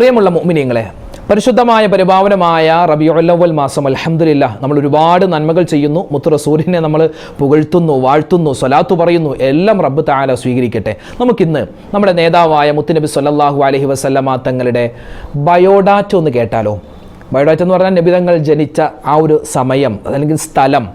പ്രിയമുള്ള മുമിനിയങ്ങളെ പരിശുദ്ധമായ പരിഭാവനമായ റബിയുല്ലവൽ മാസം അലഹമില്ല നമ്മൾ ഒരുപാട് നന്മകൾ ചെയ്യുന്നു മുത്ത് റസൂലിനെ നമ്മൾ പുകഴ്ത്തുന്നു വാഴ്ത്തുന്നു സ്വലാത്തു പറയുന്നു എല്ലാം റബ്ബ് താല സ്വീകരിക്കട്ടെ. നമുക്കിന്ന് നമ്മുടെ നേതാവായ മുത്തുനബി സല്ലാഹു അലഹി വസല്ലമ തങ്ങളുടെ ബയോഡാറ്റ ഒന്ന് കേട്ടാലോ? ബയോഡാറ്റ എന്ന് പറഞ്ഞാൽ നബിതങ്ങൾ ജനിച്ച ആ ഒരു സമയം അല്ലെങ്കിൽ സ്ഥലം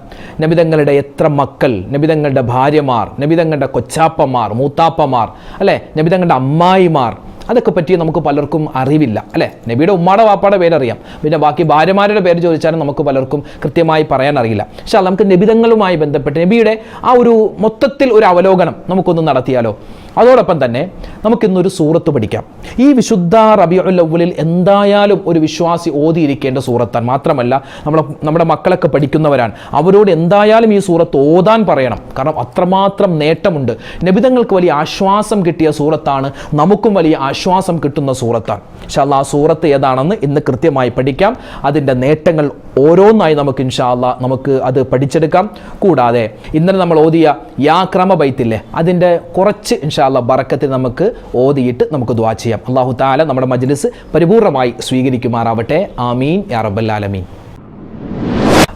നബിതങ്ങളുടെ എത്ര മക്കൾ നബിതങ്ങളുടെ ഭാര്യമാർ നബിതങ്ങളുടെ കൊച്ചാപ്പമാർ മൂത്താപ്പമാർ അല്ലേ? നബിതങ്ങളുടെ അമ്മായിമാർ അതൊക്കെ പറ്റി നമുക്ക് പലർക്കും അറിവില്ല അല്ലേ? നബിയുടെ ഉമ്മാടെ വാപ്പാടെ പേരറിയാം. പിന്നെ ബാക്കി ഭാര്യമാരുടെ പേര് ചോദിച്ചാലും നമുക്ക് പലർക്കും കൃത്യമായി പറയാൻ അറിയില്ല. പക്ഷേ നമുക്ക് നബിതങ്ങളുമായി ബന്ധപ്പെട്ട് നബിയുടെ ആ ഒരു മൊത്തത്തിൽ ഒരു അവലോകനം നമുക്കൊന്ന് നടത്തിയാലോ? അതോടൊപ്പം തന്നെ നമുക്കിന്നൊരു സൂറത്ത് പഠിക്കാം. ഈ വിശുദ്ധ റബിയുൽ അവലിൽ എന്തായാലും ഒരു വിശ്വാസി ഓതിയിരിക്കേണ്ട സൂറത്താണ്. മാത്രമല്ല നമ്മളെ നമ്മുടെ മക്കളൊക്കെ പഠിക്കുന്നവരാണ്. അവരോട് എന്തായാലും ഈ സൂറത്ത് ഓതാൻ പറയണം. കാരണം അത്രമാത്രം നേട്ടമുണ്ട്. നബിതങ്ങൾക്ക് വലിയ ആശ്വാസം കിട്ടിയ സൂറത്താണ്. നമുക്കും വലിയ ആശ്വാസം കിട്ടുന്ന സൂറത്താണ്. ഇൻഷാല്ല ആ സൂറത്ത് ഏതാണെന്ന് ഇന്ന് കൃത്യമായി പഠിക്കാം. അതിന്റെ നേട്ടങ്ങൾ ഓരോന്നായി നമുക്ക് ഇൻഷാല്ല നമുക്ക് അത് പഠിച്ചെടുക്കാം. കൂടാതെ ഇന്നലെ നമ്മൾ ഓതിയ യാ ക്രമബൈത്തില്ലേ അതിന്റെ കുറച്ച് ഇൻഷാല്ല ബറക്കത്തിൽ നമുക്ക് ഓതിയിട്ട് നമുക്ക് ദ്വാ ചെയ്യാം. അള്ളാഹു താല നമ്മുടെ മജ്ലിസ് പരിപൂർണമായി സ്വീകരിക്കുമാറാവട്ടെ. ആമീൻ. യാ റബ്ബൽ ആലമീൻ.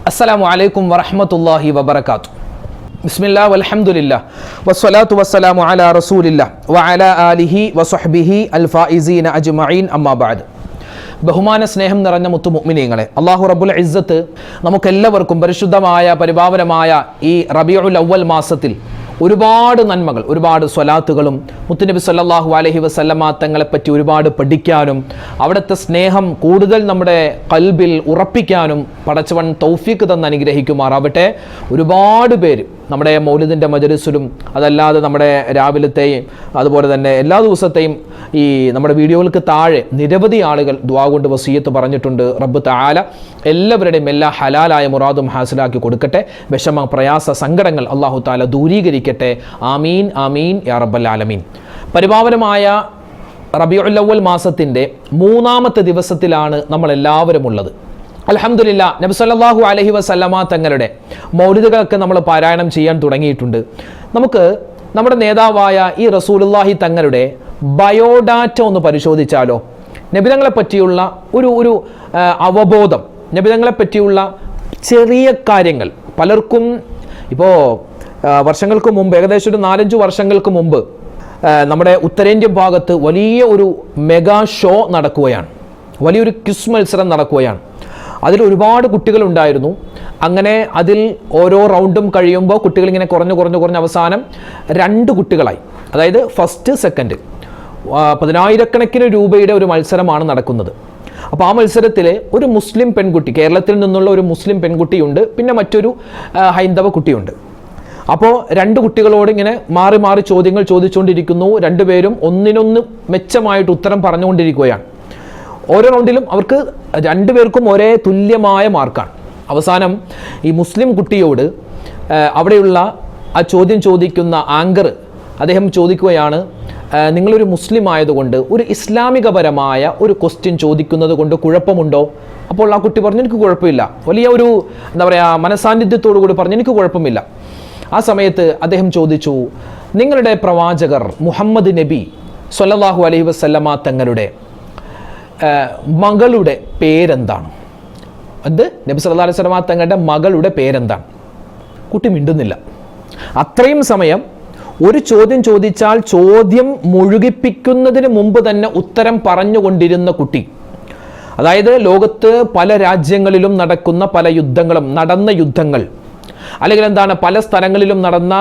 അസ്സലാമു അലൈക്കും വറഹ്മത്തുള്ളാഹി വബറകാത്തു ബിസ്മില്ലാ വലഹമുല്ല വസ്സലാത്തു വസ്സലാമു അലാ റസൂലില്ലാ. വഅലാ ആലിഹി വസ്വഹ്ബിഹി അൽ അജ്മഈൻ അമ്മാ ബഅദ്. ബഹുമാന സ്നേഹം നിറഞ്ഞ മുത്തു മുഅ്മിനീങ്ങളെ അള്ളാഹു റബ്ബുൽ ഇസ്സത്ത് നമുക്കെല്ലാവർക്കും പരിശുദ്ധമായ പരിപാവനമായ ഈ റബിയുൽ അവ്വൽ മാസത്തിൽ ഒരുപാട് നന്മകൾ ഒരുപാട് സ്വലാത്തുകളും മുത്തുനബി സല്ലാഹു അലൈഹി വസല്ലമ തങ്ങളെപ്പറ്റി ഒരുപാട് പഠിക്കാനും അവിടുത്തെ സ്നേഹം കൂടുതൽ നമ്മുടെ കൽബിൽ ഉറപ്പിക്കാനും പടച്ചവൻ തൗഫീക്ക് തന്ന് അനുഗ്രഹിക്കുമാറാവട്ടെ. ഒരുപാട് പേര് നമ്മുടെ മൗലിദിന്റെ മജലിസിലും അതല്ലാതെ നമ്മുടെ രാവിലത്തെയും അതുപോലെ തന്നെ എല്ലാ ദിവസത്തെയും ഈ നമ്മുടെ വീഡിയോകൾക്ക് താഴെ നിരവധി ആളുകൾ ദ്വാ കൊണ്ട് വസീയത്ത് പറഞ്ഞിട്ടുണ്ട്. റബ്ബ് താല എല്ലാവരുടെയും എല്ലാ ഹലാലായ മുറാദും ഹാസിലാക്കി കൊടുക്കട്ടെ. വിഷമ പ്രയാസ സങ്കടങ്ങൾ അള്ളാഹു താല ദൂരീകരിക്കട്ടെ. ആമീൻ ആമീൻ യാ റബ്ബൽ ആലമീൻ. പരിപാവനമായ റബിയുല്ലവൽ മാസത്തിന്റെ മൂന്നാമത്തെ ദിവസത്തിലാണ് നമ്മൾ എല്ലാവരും ഉള്ളത്. അലഹമുല്ല നബി സല്ലല്ലാഹു അലൈഹി വസല്ലമ തങ്ങളുടെ മൗലികകളൊക്കെ നമ്മൾ പാരായണം ചെയ്യാൻ തുടങ്ങിയിട്ടുണ്ട്. നമുക്ക് നമ്മുടെ നേതാവായ ഈ റസൂലുള്ളാഹി തങ്ങളുടെ ബയോഡാറ്റ ഒന്ന് പരിശോധിച്ചാലോ? നബിതങ്ങളെ പറ്റിയുള്ള ഒരു ഒരു അവബോധം നബിതങ്ങളെ പറ്റിയുള്ള ചെറിയ കാര്യങ്ങൾ. പലർക്കും ഇപ്പോൾ വർഷങ്ങൾക്ക് മുമ്പ് ഏകദേശം ഒരു നാലഞ്ച് വർഷങ്ങൾക്ക് മുമ്പ് നമ്മുടെ ഉത്തരേന്ത്യൻ ഭാഗത്ത് വലിയ ഒരു മെഗാ ഷോ നടക്കുകയാണ്. വലിയൊരു ക്വിസ് മത്സരം നടക്കുകയാണ്. അതിൽ ഒരുപാട് കുട്ടികളുണ്ടായിരുന്നു അങ്ങനെ അതിൽ ഓരോ റൗണ്ടും കഴിയുമ്പോൾ കുട്ടികൾ ഇങ്ങനെ കുറഞ്ഞു കുറഞ്ഞു കുറഞ്ഞ് അവസാനം രണ്ട് കുട്ടികളായി. അതായത് ഫസ്റ്റ് സെക്കൻഡ് പതിനായിരക്കണക്കിന് രൂപയുടെ ഒരു മത്സരമാണ് നടക്കുന്നത്. അപ്പോൾ ആ മത്സരത്തിൽ ഒരു മുസ്ലിം പെൺകുട്ടി കേരളത്തിൽ നിന്നുള്ള ഒരു മുസ്ലിം പെൺകുട്ടിയുണ്ട് പിന്നെ മറ്റൊരു ഹൈന്ദവ കുട്ടിയുണ്ട്. അപ്പോൾ രണ്ട് കുട്ടികളോട് ഇങ്ങനെ മാറി മാറി ചോദ്യങ്ങൾ ചോദിച്ചുകൊണ്ടിരിക്കുന്നു. രണ്ടുപേരും ഒന്നിനൊന്ന് മെച്ചമായിട്ട് ഉത്തരം പറഞ്ഞുകൊണ്ടിരിക്കുകയാണ്. ഓരോ റൗണ്ടിലും അവർക്ക് രണ്ടുപേർക്കും ഒരേ തുല്യമായ മാർക്കാണ്. അവസാനം ഈ മുസ്ലിം കുട്ടിയോട് അവിടെയുള്ള ആ ചോദ്യം ചോദിക്കുന്ന ആങ്കർ അദ്ദേഹം ചോദിക്കുകയാണ് നിങ്ങളൊരു മുസ്ലിം ആയതുകൊണ്ട് ഒരു ഇസ്ലാമികപരമായ ഒരു ക്വസ്റ്റ്യൻ ചോദിക്കുന്നത് കൊണ്ട് കുഴപ്പമുണ്ടോ? അപ്പോൾ ആ കുട്ടി പറഞ്ഞു എനിക്ക് കുഴപ്പമില്ല. വലിയ ഒരു എന്താ പറയുക മനസാന്നിധ്യത്തോടു കൂടി പറഞ്ഞു എനിക്ക് കുഴപ്പമില്ല. ആ സമയത്ത് അദ്ദേഹം ചോദിച്ചു നിങ്ങളുടെ പ്രവാചകർ മുഹമ്മദ് നബി സൊല്ലാഹു അലൈഹി വസല്ലമ തങ്ങളുടെ മകളുടെ പേരെന്താണ്? അത് നബി സല്ലാ അലൈഹി വസല്ലമ തങ്ങളുടെ മകളുടെ പേരെന്താണ്? കുട്ടി മിണ്ടുന്നില്ല. അത്രയും സമയം ഒരു ചോദ്യം ചോദിച്ചാൽ ചോദ്യം മുഴുകിപ്പിക്കുന്നതിന് മുമ്പ് തന്നെ ഉത്തരം പറഞ്ഞുകൊണ്ടിരുന്ന കുട്ടി. അതായത് ലോകത്ത് പല രാജ്യങ്ങളിലും നടക്കുന്ന പല യുദ്ധങ്ങളും നടന്ന യുദ്ധങ്ങൾ. അല്ലെങ്കിൽ എന്താണ് പല സ്ഥലങ്ങളിലും നടന്ന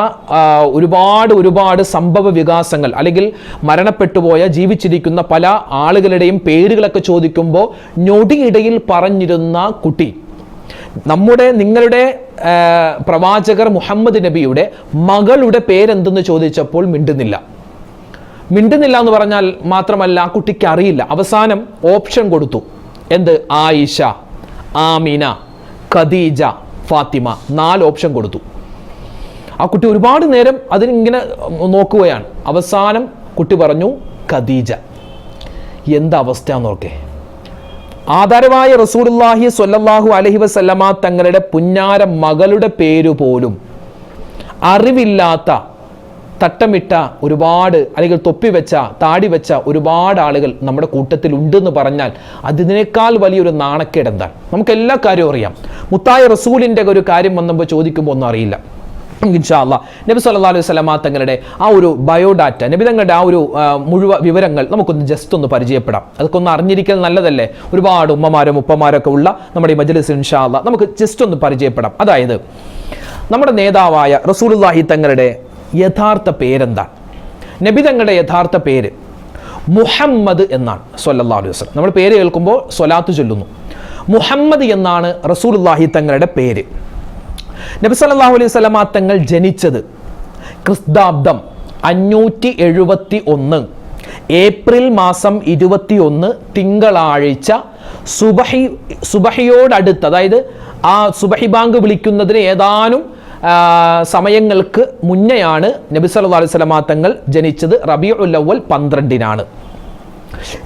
ഒരുപാട് ഒരുപാട് സംഭവ വികാസങ്ങൾ. അല്ലെങ്കിൽ മരണപ്പെട്ടുപോയ ജീവിച്ചിരിക്കുന്ന പല ആളുകളുടെയും പേരുകളൊക്കെ ചോദിക്കുമ്പോൾ ഞൊടിയിടയിൽ പറഞ്ഞിരുന്ന കുട്ടി. നമ്മുടെ നിങ്ങളുടെ പ്രവാചകർ മുഹമ്മദ് നബിയുടെ മകളുടെ പേരെന്തെന്ന് ചോദിച്ചപ്പോൾ മിണ്ടുന്നില്ല. മിണ്ടുന്നില്ല എന്ന് പറഞ്ഞാൽ മാത്രമല്ല ആ കുട്ടിക്ക് അറിയില്ല. അവസാനം ഓപ്ഷൻ കൊടുത്തു. എന്ത്? ആയിഷ ആമിന ഖദീജ ഫാത്തിമ നാല് ഓപ്ഷൻ കൊടുത്തു. ആ കുട്ടി ഒരുപാട് നേരം അതിനിങ്ങനെ നോക്കുകയാണ്. അവസാനം കുട്ടി പറഞ്ഞു ഖദീജ. എന്താ അവസ്ഥ നോക്കേ ആധാരമായ റസൂലുള്ളാഹി സ്വല്ലല്ലാഹു അലഹി വസല്ലമ തങ്ങളുടെ പുന്നാര മകളുടെ പേര് പോലും അറിവില്ലാത്ത തട്ടമിട്ട ഒരുപാട് അല്ലെങ്കിൽ തൊപ്പി വെച്ച താടി വെച്ച ഒരുപാട് ആളുകൾ നമ്മുടെ കൂട്ടത്തിൽ ഉണ്ടെന്ന് പറഞ്ഞാൽ അതിനേക്കാൾ വലിയൊരു നാണക്കേട് എന്താണ്? നമുക്ക് എല്ലാ കാര്യവും അറിയാം. മുത്തായ റസൂലിന്റെ ഒരു കാര്യം വന്നപ്പോൾ ചോദിക്കുമ്പോൾ ഒന്നും അറിയില്ല. ഇൻഷാല്ല നബി സല്ലാ അലൈഹി തങ്ങളുടെ ആ ഒരു ബയോഡാറ്റ നബി തങ്ങളുടെ ആ ഒരു മുഴുവൻ വിവരങ്ങൾ നമുക്കൊന്ന് ജസ്റ്റ് ഒന്ന് പരിചയപ്പെടാം. അതൊക്കെ ഒന്ന് അറിഞ്ഞിരിക്കൽ നല്ലതല്ലേ? ഒരുപാട് ഉമ്മമാരും ഉപ്പമാരൊക്കെ ഉള്ള നമ്മുടെ ഈ മജ്ലിസ് ഇൻഷാല്ല നമുക്ക് ജസ്റ്റ് ഒന്ന് പരിചയപ്പെടാം. അതായത് നമ്മുടെ നേതാവായ റസൂലുള്ളാഹി തങ്ങളുടെ യഥാർത്ഥ പേരെന്താണ് നബി തങ്ങളുടെ യഥാർത്ഥ പേര് മുഹമ്മദ് എന്നാണ് സൊല്ലാ അലൈഹി വസല്ലം. നമ്മൾ പേര് കേൾക്കുമ്പോൾ സ്വലാത്ത് ചൊല്ലുന്നു. മുഹമ്മദ് എന്നാണ് റസൂലുള്ളാഹി തങ്ങളുടെ പേര്. നബി സല്ലല്ലാഹു അലൈഹി വസല്ലമ തങ്ങൾ ജനിച്ചത് ക്രിസ്താബ്ദം അഞ്ഞൂറ്റി എഴുപത്തി ഒന്ന് ഏപ്രിൽ മാസം ഇരുപത്തി ഒന്ന് തിങ്കളാഴ്ച സുബഹി സുബഹിയോടടുത്ത് അതായത് ആ സുബഹി ബാങ്ക് വിളിക്കുന്നതിന് ഏതാനും സമയങ്ങൾക്ക് മുന്നെയാണ് നബി സല്ലല്ലാഹു അലൈഹി വസല്ലമ തങ്ങൾ ജനിച്ചത്. റബീഉൽ അവൽ പന്ത്രണ്ടിനാണ്.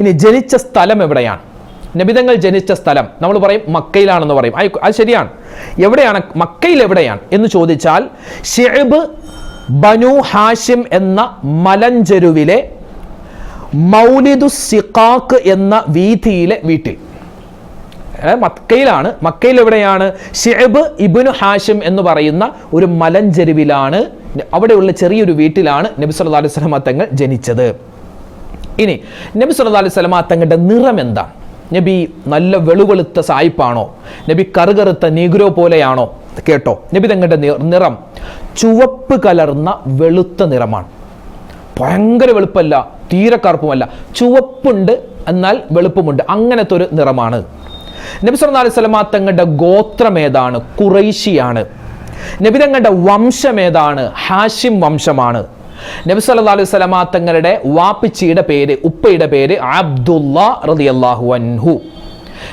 ഇനി ജനിച്ച സ്ഥലം എവിടെയാണ്? നബിതങ്ങൾ ജനിച്ച സ്ഥലം. നമ്മൾ പറയും മക്കയിലാണെന്ന് പറയും. അത് ശരിയാണ്. എവിടെയാണ്? മക്കയിൽ എവിടെയാണ്? എന്ന് ചോദിച്ചാൽ ഷെബ് ബനു ഹാഷിം എന്ന മലഞ്ചെരുവിലെ മൗലിദു സിഖാക്ക് എന്ന വീഥിയിലെ വീട്ടിൽ. മക്കയിലാണ്. മക്കയിൽ എവിടെയാണ്? ഷെബ് ഇബിനു ഹാഷിം എന്ന് പറയുന്ന ഒരു മലഞ്ചെരുവിലാണ് അവിടെയുള്ള ചെറിയൊരു വീട്ടിലാണ് നബി സല്ലല്ലാഹു അലൈഹി തങ്ങൾ ജനിച്ചത്. ഇനി നബി സല്ലല്ലാഹു അലൈഹി തങ്ങളുടെ നിറം എന്താണ് നബി നല്ല വെളുവെളുത്ത സായിപ്പാണോ? നബി കറുകറുത്ത നീഗ്രോ പോലെയാണോ? കേട്ടോ. നബി തങ്ങളുടെ നിറം ചുവപ്പ് കലർന്ന വെളുത്ത നിറമാണ്. ഭയങ്കര വെളുപ്പല്ല തീരെ കറുപ്പുമല്ല. ചുവപ്പുണ്ട് എന്നാൽ വെളുപ്പുമുണ്ട്. അങ്ങനത്തെ ഒരു നിറമാണ്. നബി അലൈഹി വസല്ലമ തങ്ങളുടെ ഗോത്രം ഏതാണ്? കുറൈശിയാണ് നബി തങ്ങളുടെ വംശം ഏതാണ്? ഹാഷിം വംശമാണ്. നബി സല്ലല്ലാഹു അലൈഹി വസല്ലമ തങ്ങളുടെ വാപ്പിച്ചിയുടെ പേര് ഉപ്പയുടെ പേര് അബ്ദുള്ള റളിയല്ലാഹു അൻഹു.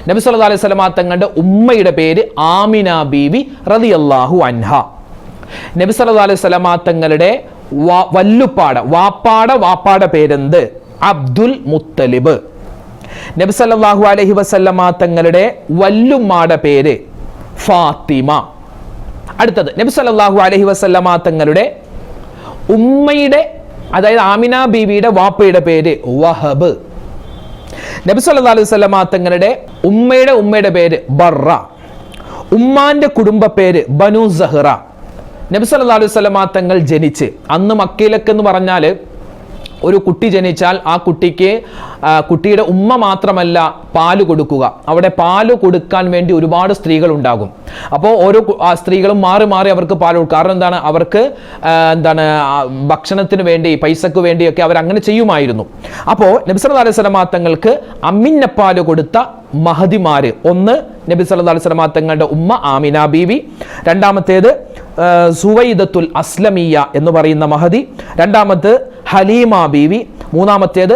നബി സല്ലല്ലാഹു അലൈഹി വസല്ലമ തങ്ങളുടെ ഉമ്മയുടെ പേര് ആമിന ബീവി അള്ളാഹു അൻഹ. നബി സല്ലല്ലാഹു അലൈഹി വസല്ലമ തങ്ങളുടെ വല്ലുപ്പാട വാപ്പാട വാപ്പാട പേരെന്ത്? അബ്ദുൽ മുത്തലിബ്. നബി സല്ലല്ലാഹു അലൈഹി വസല്ലമ തങ്ങളുടെ വല്ലുമ്മാടെ പേര് ഫാത്തിമ. അടുത്തത് നബി സല്ലല്ലാഹു അലൈഹി വസല്ലമ തങ്ങളുടെ ഉമ്മയുടെ അതായത് ആമിന ബീവിയുടെ വാപ്പയുടെ പേര് വഹബ്. നബി സല്ലല്ലാഹു അലൈഹി വസല്ലമ തങ്ങളുടെ ഉമ്മയുടെ ഉമ്മയുടെ പേര് ബറ ഉമ്മാന്റെ കുടുംബ പേര് ബനു സഹ്റ. നബി സല്ലല്ലാഹു അലൈഹി വസല്ലമ തങ്ങൾ ജനിച്ച്. അന്ന് മക്കയിലൊക്കെ എന്ന് പറഞ്ഞാൽ ഒരു കുട്ടി ജനിച്ചാൽ ആ കുട്ടിക്ക് കുട്ടിയുടെ ഉമ്മ മാത്രമല്ല പാൽ കൊടുക്കുക. അവിടെ പാൽ കൊടുക്കാൻ വേണ്ടി ഒരുപാട് സ്ത്രീകൾ ഉണ്ടാകും. അപ്പോൾ ഓരോ സ്ത്രീകളും മാറി മാറി അവർക്ക് പാൽ കൊടുക്കും. കാരണം എന്താണ്? അവർക്ക് എന്താണ് ഭക്ഷണത്തിന് വേണ്ടി പൈസക്ക് വേണ്ടിയൊക്കെ അവർ അങ്ങനെ ചെയ്യുമായിരുന്നു. അപ്പോൾ നബിസ് അലൈഹി സ്വലമാ തങ്ങൾക്ക് അമ്മിന്നപ്പാൽ കൊടുത്ത മഹതിമാര്. ഒന്ന് നബി സല്ലാ അലൈഹി വസല്ലമ തങ്ങളുടെ ഉമ്മ ആമിന ബീവി. രണ്ടാമത്തേത് സുവൈദത്തുൽ അസ്ലമിയ എന്ന് പറയുന്ന മഹദി രണ്ടാമത് ഹലീമ ബീവി. മൂന്നാമത്തേത്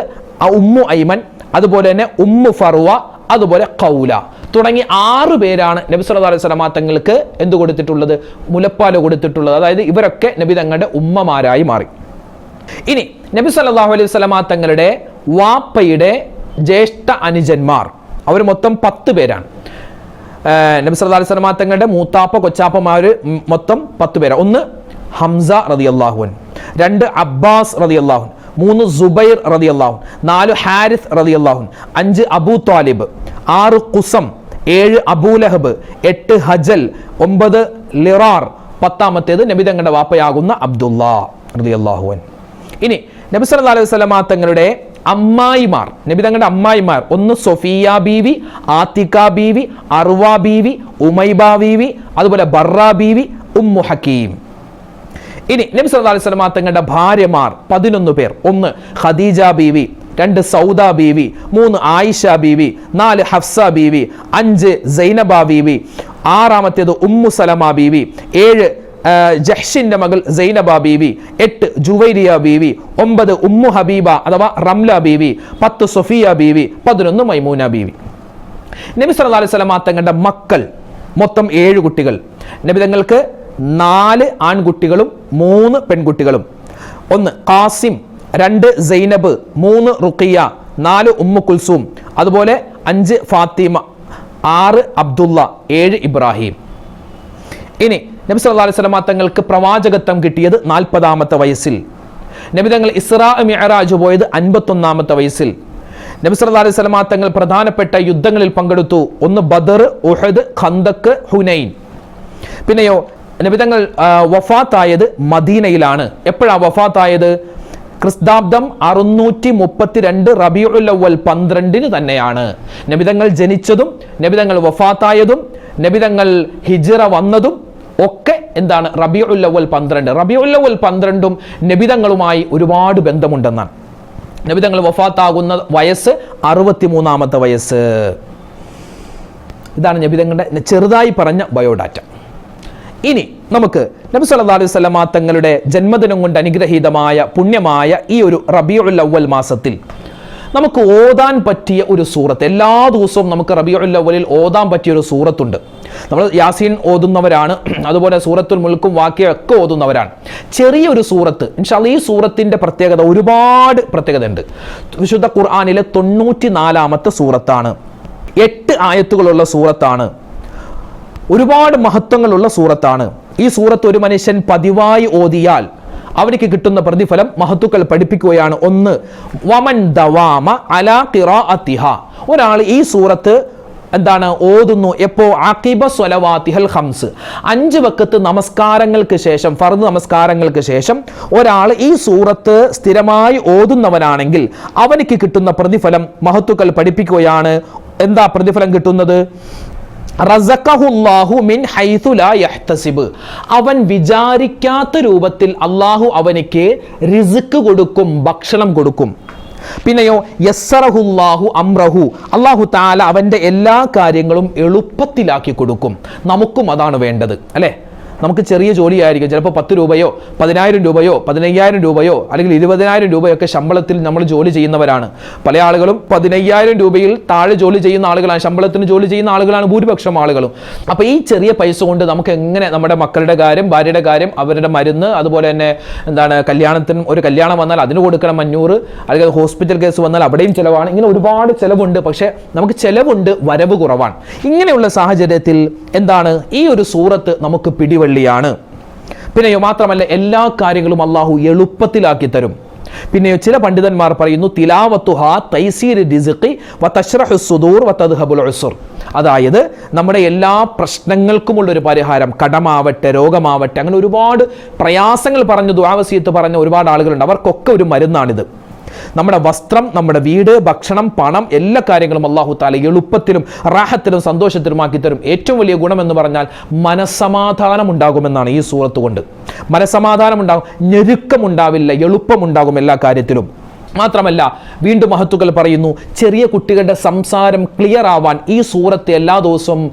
ഉമ്മു ഐമൻ. അതുപോലെ തന്നെ ഉമ്മു ഫറുവ അതുപോലെ കൗല തുടങ്ങി ആറ് പേരാണ് നബി സല്ലല്ലാഹു അലൈഹി വസല്ലമ തങ്ങൾക്ക് എന്ത് കൊടുത്തിട്ടുള്ളത്? മുലപ്പാൽ കൊടുത്തിട്ടുള്ളത്. അതായത് ഇവരൊക്കെ നബി തങ്ങളുടെ ഉമ്മമാരായി മാറി. ഇനി നബി സല്ലല്ലാഹു അലൈഹി വസല്ലമ തങ്ങളുടെ വാപ്പയുടെ ജ്യേഷ്ഠ അനുജന്മാർ. അവർ മൊത്തം പത്ത് പേരാണ്. ഏർ നബി സല്ലല്ലാഹു അലൈഹി വസല്ലമ തങ്ങളുടെ മൂത്താപ്പ കൊച്ചാപ്പമാർ മൊത്തം പത്ത് പേരാണ്. ഒന്ന് ഹംസ റതി അള്ളാഹുൻ രണ്ട് അബ്ബാസ് റതി അള്ളാഹുൻ മൂന്ന് സുബൈർ റതി അള്ളാഹുൻ നാല് ഹാരിസ് റതി അള്ളാഹുൻ അഞ്ച് അബൂ താലിബ് ആറ് കുസം ഏഴ് അബൂലഹബ് എട്ട് ഹജൽ ഒമ്പത് ലിറാർ പത്താമത്തേത് നബി തങ്ങളുടെ വാപ്പയാകുന്ന അബ്ദുള്ള റതി അള്ളാഹുൻ ഇനി നബി സല്ലാ അലൈഹി സ്വലമാ തങ്ങളുടെ അമ്മായിമാർ. നബി തങ്ങളുടെ അമ്മായിമാർ. ഒന്ന് സൊഫിയ ബീവി ആത്തിക്ക ബീവി അർവ ബീവി ഉമൈബ ബീവി അതുപോലെ ബറ ബീവി ഉമ്മു ഹക്കീം. ഇനി നബി സല്ലല്ലാഹു അലൈഹി വസല്ലമ തങ്ങളുടെ ഭാര്യമാർ പതിനൊന്ന് പേർ. ഒന്ന് ഖദീജ ബീവി രണ്ട് സൗദ ബീവി മൂന്ന് ആയിഷ ബീവി നാല് ഹഫ്സ ബീവി അഞ്ച് സൈനബ ബീവി ആറാമത്തേത് ഉമ്മു സലമ ബീവി ഏഴ് ആ, ജഹ്ഷിന്റെ മകൾ സൈനബ ബീവി എട്ട് ജുവൈരിയ ബീവി ഒമ്പത് ഉമ്മു ഹബീബ അഥവാ റംല ബീവി പത്ത് സൊഫിയ ബീവി പതിനൊന്ന് മൈമൂന ബീവി. നബി സല്ലല്ലാഹു അലൈഹി വസല്ലമ തങ്ങളുടെ മക്കൾ മൊത്തം ഏഴ് കുട്ടികൾ. നബി തങ്ങൾക്ക് നാല് ആൺകുട്ടികളും മൂന്ന് പെൺകുട്ടികളും. ഒന്ന് കാസിം രണ്ട് സൈനബ് മൂന്ന് റുഖിയ നാല് ഉമ്മു കുൽസൂം അതുപോലെ അഞ്ച് ഫാത്തിമ ആറ് അബ്ദുള്ള ഏഴ് ഇബ്രാഹിം. ഇനി നബി സല്ലല്ലാഹു അലൈഹി വസല്ലമ തങ്ങൾക്ക് പ്രവാചകത്വം കിട്ടിയത് നാൽപ്പതാമത്തെ വയസ്സിൽ. നബി തങ്ങൾ ഇസ്രാ മിഅറാജ് പോയത് അൻപത്തൊന്നാമത്തെ വയസ്സിൽ. നബി സല്ലല്ലാഹു അലൈഹി തങ്ങൾ പ്രധാനപ്പെട്ട യുദ്ധങ്ങളിൽ പങ്കെടുത്തു. ഒന്ന് ബദർ ഉഹദ് ഖന്തക്ക് ഹുനൈൻ. പിന്നെയോ നബി തങ്ങൾ വഫാത്തായത് മദീനയിലാണ്. എപ്പോഴാണ് വഫാത്തായത്? ക്രിസ്താബ്ദം അറുന്നൂറ്റി മുപ്പത്തിരണ്ട് രണ്ട് അവൽ പന്ത്രണ്ടിന് തന്നെയാണ്. നബിതങ്ങൾ ജനിച്ചതും നബിതങ്ങൾ വഫാത്തായതും നബിതങ്ങൾ ഹിജിറ വന്നതും ഒക്കെ എന്താണ്? റബിയുല്ലവൽ പന്ത്രണ്ട്. റബിയുല്ലവൽ പന്ത്രണ്ടും നബിതങ്ങളുമായി ഒരുപാട് ബന്ധമുണ്ടെന്നാണ്. നബിതങ്ങൾ വഫാത്താകുന്ന വയസ്സ് അറുപത്തി മൂന്നാമത്തെ വയസ്സ്. ഇതാണ് നബിതങ്ങളുടെ ചെറുതായി പറഞ്ഞ ബയോഡാറ്റ. ഇനി നമുക്ക് നബി സല്ലല്ലാഹു അലൈഹി വസല്ലമ തങ്ങളുടെ ജന്മദിനം കൊണ്ട് അനുഗ്രഹീതമായ പുണ്യമായ ഈ ഒരു റബീഉൽ അവൽ മാസത്തിൽ നമുക്ക് ഓതാൻ പറ്റിയ ഒരു സൂറത്ത് എല്ലാ ദിവസവും നമുക്ക് റബീഉൽ അവലിൽ ഓതാൻ പറ്റിയ ഒരു സൂറത്തുണ്ട്. നമ്മൾ യാസീൻ ഓതുന്നവരാണ്. അതുപോലെ സൂറത്തുൽ മുൽക്കും വാക്യം ഒക്കെ ഓതുന്നവരാണ്. ചെറിയൊരു സൂറത്ത് ഇൻഷാൽ ഈ സൂറത്തിന്റെ പ്രത്യേകത ഒരുപാട് പ്രത്യേകത ഉണ്ട് വിശുദ്ധ ഖുർആാനിലെ തൊണ്ണൂറ്റി നാലാമത്തെ സൂറത്താണ്. എട്ട് ആയത്തുകളുള്ള സൂറത്താണ്. ഒരുപാട് മഹത്വങ്ങളുള്ള സൂറത്താണ്. ഈ സൂറത്ത് ഒരു മനുഷ്യൻ പതിവായി ഓതിയാൽ അവർക്ക് കിട്ടുന്ന പ്രതിഫലം മഹത്തുക്കൾ പഠിപ്പിക്കുകയാണ്. ഒന്ന് വമൻ ദവാമ അലാ അത്തിഹ ഒരാൾ ഈ സൂറത്ത് എന്താണ്? ഓതുന്നു. എപ്പോ? ആക്കിബ സ്വലവാത്തിഹൽ ഹംസ് അഞ്ച് വക്കത്ത് നമസ്കാരങ്ങൾക്ക് ശേഷം ഫർദ് നമസ്കാരങ്ങൾക്ക് ശേഷം ഒരാൾ ഈ സൂറത്ത് സ്ഥിരമായി ഓതുന്നവനാണെങ്കിൽ അവനിക്ക് കിട്ടുന്ന പ്രതിഫലം മഹത്തുക്കൾ പഠിപ്പിക്കുകയാണ്. എന്താ പ്രതിഫലം കിട്ടുന്നത്? അവൻ വിചാരിക്കാത്ത രൂപത്തിൽ അള്ളാഹു അവനിക്ക് റിസ്ക് കൊടുക്കും ഭക്ഷണം കൊടുക്കും. പിന്നെയോ യസ്സറഹുല്ലാഹു അംറഹു. അള്ളാഹു താല അവന്റെ എല്ലാ കാര്യങ്ങളും എളുപ്പത്തിലാക്കി കൊടുക്കും. നമുക്കും അതാണ് വേണ്ടത്. അല്ലേ? നമുക്ക് ചെറിയ ജോലിയായിരിക്കും. ചിലപ്പോൾ പത്ത് രൂപയോ പതിനായിരം രൂപയോ പതിനയ്യായിരം രൂപയോ അല്ലെങ്കിൽ ഇരുപതിനായിരം രൂപയൊക്കെ ശമ്പളത്തിൽ നമ്മൾ ജോലി ചെയ്യുന്നവരാണ്. പല ആളുകളും പതിനയ്യായിരം രൂപയിൽ താഴെ ജോലി ചെയ്യുന്ന ആളുകളാണ് ശമ്പളത്തിന് ജോലി ചെയ്യുന്ന ആളുകളാണ് ഭൂരിപക്ഷം ആളുകളും. അപ്പോൾ ഈ ചെറിയ പൈസ കൊണ്ട് നമുക്ക് എങ്ങനെ നമ്മുടെ മക്കളുടെ കാര്യം ഭാര്യയുടെ കാര്യം അവരുടെ മരുന്ന് അതുപോലെ തന്നെ എന്താണ് കല്യാണത്തിന് ഒരു കല്യാണം വന്നാൽ അതിന് കൊടുക്കണം അഞ്ഞൂറ് അല്ലെങ്കിൽ ഹോസ്പിറ്റൽ കേസ് വന്നാൽ അവിടെയും ചിലവാണ്. ഇങ്ങനെ ഒരുപാട് ചിലവുണ്ട് പക്ഷേ നമുക്ക് ചിലവുണ്ട് വരവ് കുറവാണ്. ഇങ്ങനെയുള്ള സാഹചര്യത്തിൽ എന്താണ് ഈ ഒരു സൂറത്ത് നമുക്ക് പിടിവള്ളിയാണ് പിന്നെയോ മാത്രമല്ല എല്ലാ കാര്യങ്ങളും അള്ളാഹു എളുപ്പത്തിലാക്കി തരും. പിന്നെയോ ചില പണ്ഡിതന്മാർ പറയുന്നു തിലാവത്തുഹ തൈസീർ റിസ്ഖി വ ഉസ്ർ. അതായത് നമ്മുടെ എല്ലാ പ്രശ്നങ്ങൾക്കുമുള്ളൊരു പരിഹാരം കടമാവട്ടെ രോഗമാവട്ടെ അങ്ങനെ ഒരുപാട് പ്രയാസങ്ങൾ പറഞ്ഞു ദ്വാവസീത്ത് പറഞ്ഞ ഒരുപാട് ആളുകളുണ്ട്. അവർക്കൊക്കെ ഒരു മരുന്നാണിത്. നമ്മുടെ വസ്ത്രം നമ്മുടെ വീട് ഭക്ഷണം പണം എല്ലാ കാര്യങ്ങളും അള്ളാഹു താല എളുപ്പത്തിലും റാഹത്തിലും സന്തോഷത്തിലുമാക്കി തരും. ഏറ്റവും വലിയ ഗുണം എന്ന് പറഞ്ഞാൽ മനസമാധാനം ഉണ്ടാകുമെന്നാണ് ഈ സൂറത്ത് കൊണ്ട്. മനസമാധാനം ഉണ്ടാകും ഞെരുക്കമുണ്ടാവില്ല എളുപ്പമുണ്ടാകും എല്ലാ കാര്യത്തിലും. മാത്രമല്ല വീണ്ടും മഹത്തുക്കൾ പറയുന്നു ചെറിയ കുട്ടികളുടെ സംസാരം ക്ലിയർ ആവാൻ ഈ സൂറത്ത് എല്ലാ ദിവസവും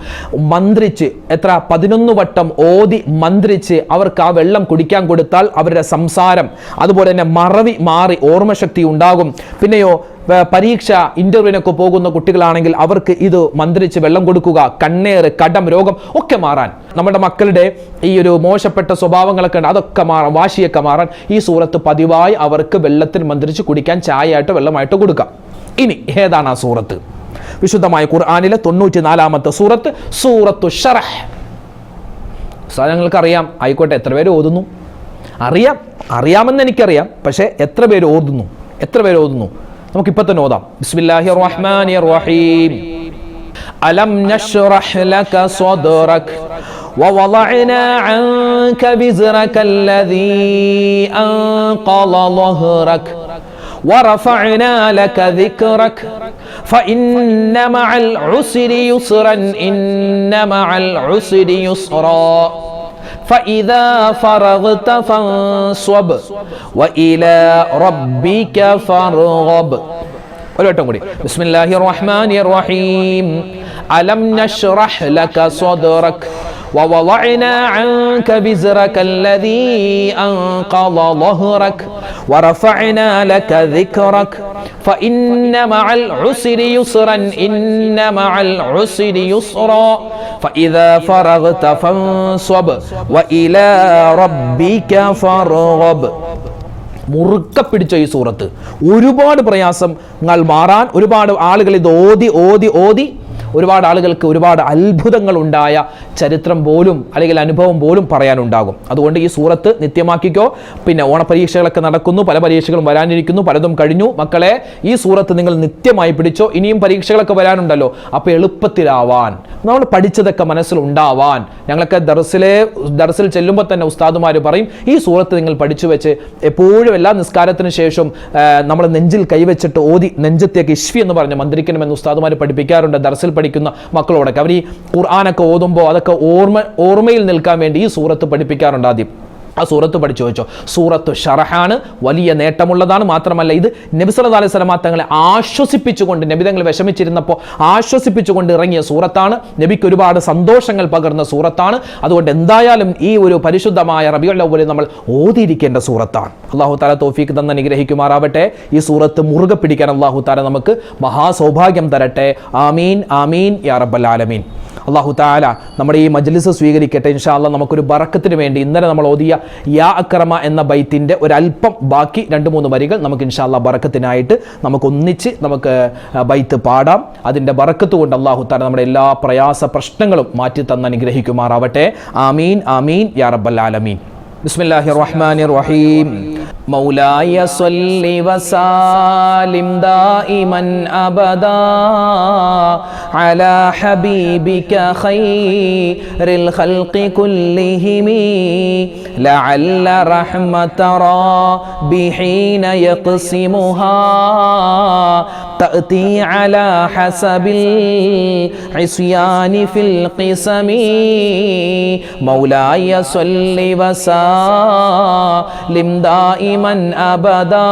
മന്ത്രിച്ച് എത്ര പതിനൊന്ന് വട്ടം ഓതി മന്ത്രിച്ച് അവർക്ക് ആ വെള്ളം കുടിക്കാൻ കൊടുത്താൽ അവരുടെ സംസാരം അതുപോലെ തന്നെ മറവി മാറി ഓർമ്മശക്തി ഉണ്ടാകും. പിന്നെയോ പരീക്ഷ ഇന്റർവ്യൂവിനൊക്കെ പോകുന്ന കുട്ടികളാണെങ്കിൽ അവർക്ക് ഇത് മന്ത്രിച്ച് വെള്ളം കൊടുക്കുക കണ്ണേറ് കടം രോഗം ഒക്കെ മാറാൻ. നമ്മുടെ മക്കളുടെ ഈ ഒരു മോശപ്പെട്ട സ്വഭാവങ്ങളൊക്കെ ഉണ്ട്. അതൊക്കെ മാറാൻ വാശിയൊക്കെ മാറാൻ ഈ സൂറത്ത് പതിവായി അവർക്ക് വെള്ളത്തിൽ മന്ത്രിച്ച് കുടിക്കാൻ ചായയായിട്ട് വെള്ളമായിട്ട് കൊടുക്കാം. ഇനി ഏതാണ് ആ സൂറത്ത്? വിശുദ്ധമായ ഖുർആാനിലെ തൊണ്ണൂറ്റി നാലാമത്തെ സൂറത്ത് സൂറത്തു ഷറഹ്. സാധനങ്ങൾക്ക് അറിയാം ആയിക്കോട്ടെ എത്ര പേര് ഓതുന്നു? അറിയാം അറിയാമെന്ന് എനിക്കറിയാം. പക്ഷേ എത്ര പേര് ഓതുന്നു? എത്ര പേര് ഓതുന്നു? നമുക്കിപ്പോൾ തന്നെ ഓതാം ബിസ്മില്ലാഹി റഹ്മാനി റഹീം അലം നഷ്റഹ് ലക സ്വദ്റക് ووضعنا عنك بزرك الذي أنقض ظهرك ورفعنا لك ذكرك فإن مع العسر يسرا إن مع العسر يسرا فإذا فرغت فانصب وإلى ربك فارغب. بسم الله الرحمن الرحيم ألم نشرح لك صدرك ووضعنا عنك بزرك الذي أنقض ظهرك ورفعنا لك ذكرك فإن مع العسر يسرا إن مع العسر يسرا فإذا فرغت فانصب وإلى ربك فارغب മുറുക്ക പിടിച്ച ഈ സൂറത്ത് ഒരുപാട് പ്രയാസങ്ങൾ മാറാൻ ഒരുപാട് ആളുകൾ ഇത് ഓതി ഓതി ഓതി ഒരുപാട് ആളുകൾക്ക് ഒരുപാട് അത്ഭുതങ്ങൾ ഉണ്ടായ ചരിത്രം പോലും അല്ലെങ്കിൽ അനുഭവം പോലും പറയാനുണ്ടാകും. അതുകൊണ്ട് ഈ സൂറത്ത് നിത്യമാക്കിക്കോ. പിന്നെ ഓണപരീക്ഷകളൊക്കെ നടക്കുന്നു പല പരീക്ഷകളും വരാനിരിക്കുന്നു പലതും കഴിഞ്ഞു. മക്കളെ ഈ സൂറത്ത് നിങ്ങൾ നിത്യമായി പിടിച്ചോ ഇനിയും പരീക്ഷകളൊക്കെ വരാനുണ്ടല്ലോ. അപ്പോൾ എളുപ്പത്തിലാവാൻ നമ്മൾ പഠിച്ചതൊക്കെ മനസ്സിൽ ഉണ്ടാവാൻ. ഞങ്ങളൊക്കെ ദർസിലെ ദർസിൽ ചെല്ലുമ്പോൾ തന്നെ ഉസ്താദുമാർ പറയും ഈ സൂറത്ത് നിങ്ങൾ പഠിച്ചു വെച്ച് എപ്പോഴും എല്ലാ നിസ്കാരത്തിന് ശേഷം നമ്മൾ നെഞ്ചിൽ കൈവച്ചിട്ട് ഓതി നെഞ്ചത്തേക്ക് ഇഷ്വി എന്ന് പറഞ്ഞ് മന്ത്രിക്കണമെന്ന് ഉസ്താദുമാർ പഠിപ്പിക്കാറുണ്ട്. ദർസിൽ പഠിക്കുന്ന മക്കളോടൊക്കെ. അവർ ഈ ഖുർആാനൊക്കെ ഓതുമ്പോൾ അതൊക്കെ ഓർമ്മ ഓർമ്മയിൽ നിൽക്കാൻ വേണ്ടി ഈ സൂറത്ത് പഠിപ്പിക്കാറുണ്ട് ആദ്യം. ആ സൂറത്ത് പഠിച്ചു വെച്ചോ. സൂറത്ത് ഷറഹാണ് വലിയ നേട്ടമുള്ളതാണ്. മാത്രമല്ല ഇത് നബി അലൈഹി വസല്ലമ തങ്ങളെ ആശ്വസിപ്പിച്ചുകൊണ്ട് നബി തങ്ങൾ വിഷമിച്ചിരുന്നപ്പോൾ ആശ്വസിപ്പിച്ചുകൊണ്ട് ഇറങ്ങിയ സൂറത്താണ്. നബിക്ക് ഒരുപാട് സന്തോഷങ്ങൾ പകർന്ന സൂറത്താണ്. അതുകൊണ്ട് എന്തായാലും ഈ ഒരു പരിശുദ്ധമായ പോലെ നമ്മൾ ഓതിയിരിക്കേണ്ട സൂറത്താണ്. അള്ളാഹു താല തോഫീക്ക് തന്ന അനുഗ്രഹിക്കുമാറാവട്ടെ. ഈ സൂറത്ത് മുറുകെ പിടിക്കാൻ അള്ളാഹു താല നമുക്ക് മഹാസൗഭാഗ്യം തരട്ടെ. ആമീൻ ആമീൻ യാ റബ്ബൽ ആലമീൻ. അള്ളാഹു താല നമ്മുടെ ഈ മജ്ലിസ് സ്വീകരിക്കട്ടെ ഇൻഷാല്ല നമുക്കൊരു ബറക്കത്തിന് വേണ്ടി ഇന്നലെ നമ്മൾ ഓതിയ യാ അക്രമ എന്ന ബൈത്തിന്റെ ഒരല്പം ബാക്കി രണ്ട് മൂന്ന് വരികൾ നമുക്ക് ഇൻഷാല്ല ബറക്കത്തിനായിട്ട് നമുക്ക് ഒന്നിച്ച് നമുക്ക് ബൈത്ത് പാടാം. അതിന്റെ ബറക്കത്ത് കൊണ്ട് അള്ളാഹു താല നമ്മുടെ എല്ലാ പ്രയാസ പ്രശ്നങ്ങളും മാറ്റി തന്ന് അനുഗ്രഹിക്കുമാറാവട്ടെ. ആമീൻ ആമീൻ യാ റബ്ബൽ ആലമീൻ. بسم الله الرحمن الرحيم مولاي صل وسلم دائما ابدا على حبيبك خير الخلق كلهم لعل رحمة ربي حين يقسمها تأتي على حسب العصيان في القسم. مولاي صل وسلم دائما أبدا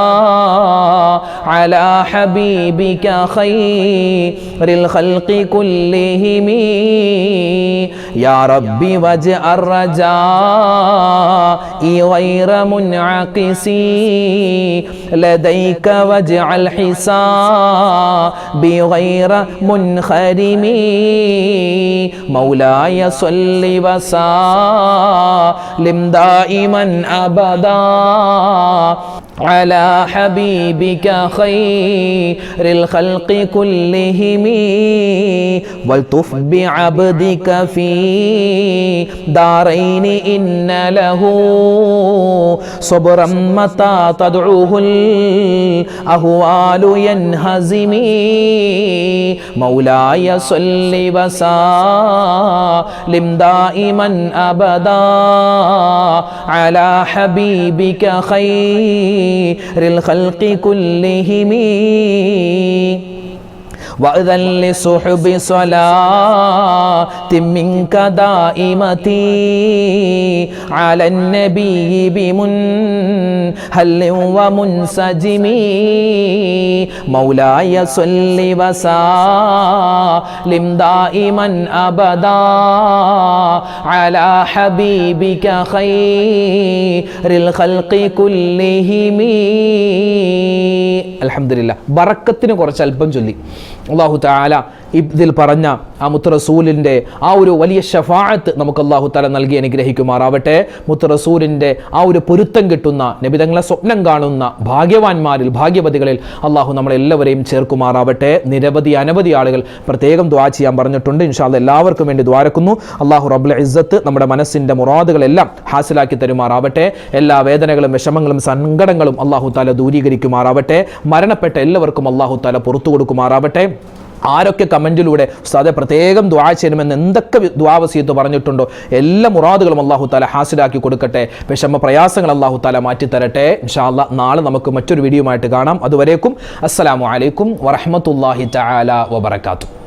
على حبيبك خير الخلق كلهم. يا ربي واجعل رجائي غير منعكس. لديك واجعل حسابي غير منخرم مولاي صل وسلم دائما ابدا على حبيبك خير الخلق كلهم. والطف بعبدك في دارين إن له صبرا متى تدعوه الأهوال ينهزم. مولاي صل وسلم دائما أبدا على حبيبك خير الخلق كلهم. വഅദല്ലി സുഹുബി സ്വലാത്തി മിൻക ദായിമതി അലൻ നബിയി ബിമുൻ ഹല്ലി വമുൻസജിമി മൗലായ സല്ലി വസലിം ദായിമൻ അബദാ അലാ ഹബീബിക ഖൈറിൽ ഖൽഖി കുല്ലിഹിമി അലഹമില്ല ബറക്കത്തിന് കുറച്ച് അല്പം ചൊല്ലി. അള്ളാഹു താല ഇതിൽ പറഞ്ഞ ആ മുത്തറസൂലിന്റെ ആ ഒരു വലിയ ഷഫാഴത്ത് നമുക്ക് അള്ളാഹു തല നൽകി അനുഗ്രഹിക്കുമാറാവട്ടെ. മുത്തറസൂലിന്റെ ആ ഒരു പൊരുത്തം കിട്ടുന്ന നബിതങ്ങളെ സ്വപ്നം കാണുന്ന ഭാഗ്യവാന്മാരിൽ ഭാഗ്യവതികളിൽ അള്ളാഹു നമ്മളെല്ലാവരെയും ചേർക്കുമാറാവട്ടെ. നിരവധി അനവധി ആളുകൾ പ്രത്യേകം ദ്വാ ചെയ്യാൻ പറഞ്ഞിട്ടുണ്ട്. ഇൻഷാല്ല എല്ലാവർക്കും വേണ്ടി ദ്വാരക്കുന്നു അള്ളാഹു റബ്ബുൽ ഇസ്സത്ത് നമ്മുടെ മനസ്സിന്റെ മുറാദുകളെല്ലാം ഹാസിലാക്കി തരുമാറാവട്ടെ. എല്ലാ വേദനകളും വിഷമങ്ങളും സങ്കടങ്ങളും അള്ളാഹു താല ദൂരീകരിക്കുമാറാവട്ടെ. മരണപ്പെട്ട എല്ലാവർക്കും അള്ളാഹു താല പുറത്തു കൊടുക്കുമാറാവട്ടെ. ആരൊക്കെ കമന്റിലൂടെ ഉസ്താദെ പ്രത്യേകം ദ്വാ ചെയ്യണമെന്ന് എന്തൊക്കെ ദ്വാവസീയത്ത് പറഞ്ഞിട്ടുണ്ടോ? എല്ലാ മുറാദുകളും അള്ളാഹു താല ഹാസിലാക്കി കൊടുക്കട്ടെ. വിഷമ പ്രയാസങ്ങൾ അള്ളാഹു താല മാറ്റിത്തരട്ടെ. ഇൻഷാല്ല നാളെ നമുക്ക് മറ്റൊരു വീഡിയോ ആയിട്ട് കാണാം. അതുവരേക്കും അസ്സലാമു അലൈക്കും വറഹമത്തല്ലാഹി തആല വബറകാതുഹു.